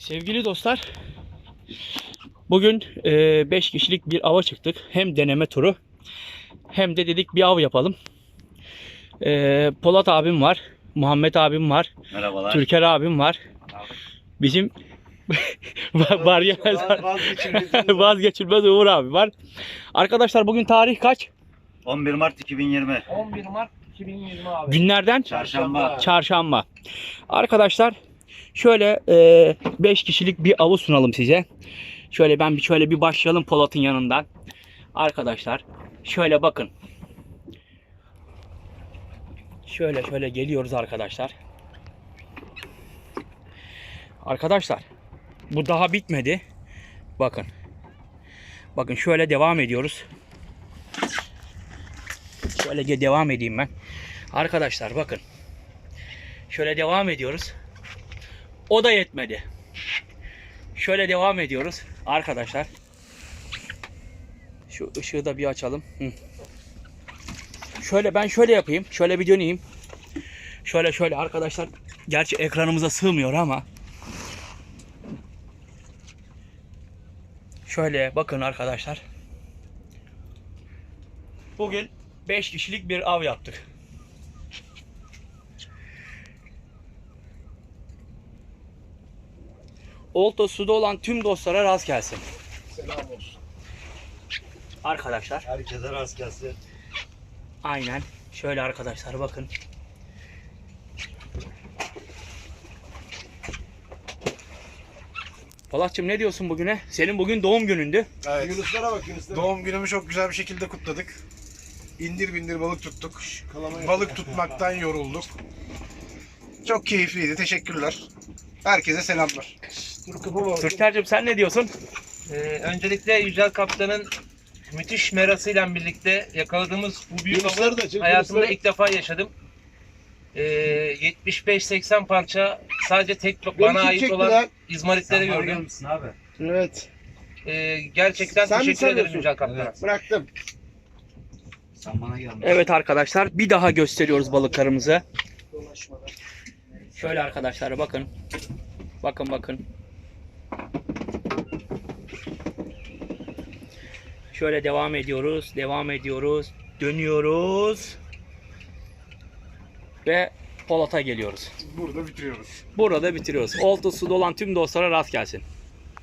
Sevgili dostlar, bugün 5 kişilik bir ava çıktık. Hem deneme turu hem de dedik bir av yapalım. E, Polat abim var, Muhammed abim var, Merhabalar. Türker abim var. Bizim var ya Vazgeçilmez. vazgeçilmez Uğur abi var. Arkadaşlar bugün tarih kaç? 11 Mart 2020. 11 Mart 2020 abi. Günlerden Çarşamba. çarşamba. Arkadaşlar şöyle 5 kişilik bir avı sunalım size. Şöyle ben bir şöyle bir başlayalım Polat'ın yanından. Arkadaşlar şöyle bakın. Şöyle şöyle geliyoruz arkadaşlar. Arkadaşlar bu daha bitmedi. Bakın. Bakın şöyle devam ediyoruz. Şöyle devam edeyim ben. Arkadaşlar bakın. Şöyle devam ediyoruz. O da yetmedi. Şöyle devam ediyoruz. Arkadaşlar. Şu ışığı da bir açalım. Hı. Şöyle ben şöyle yapayım. Şöyle bir döneyim. Şöyle şöyle arkadaşlar. Gerçi ekranımıza sığmıyor ama. Şöyle bakın arkadaşlar. Bugün 5 kişilik bir av yaptık. Olta suda olan tüm dostlara rast gelsin. Selam olsun. Arkadaşlar Herkese rast gelsin. aynen şöyle arkadaşlar bakın. Polatçım ne diyorsun bugüne? Senin bugün doğum günündü. Evet. Yunuslara bak Yunuslara. Doğum günümü çok güzel bir şekilde kutladık. İndir bindir balık tuttuk. Kalama Balık tutmaktan yorulduk. Çok keyifliydi. Teşekkürler. Herkese selamlar. Dur. Türkler'cim sen ne diyorsun? Ee, öncelikle Yücel Kaptan'ın müthiş merasıyla birlikte yakaladığımız bu büyük avı da hayatımda ilk defa yaşadım. Ee, 75-80 parça sadece tek bana ait olan lan? izmaritleri Sen bana gördüm. abi. Evet. Ee, gerçekten Sen teşekkür ederim? Yücel Kaptan'a. Evet. Bıraktım. Sen bana gelmişsin. Evet arkadaşlar bir daha gösteriyoruz balıklarımızı. Şöyle arkadaşlar bakın. Bakın bakın. Şöyle devam ediyoruz. Devam ediyoruz. Dönüyoruz. Ve Polat'a geliyoruz. Burada bitiriyoruz. Burada bitiriyoruz. Olta suda olan tüm dostlara rast gelsin.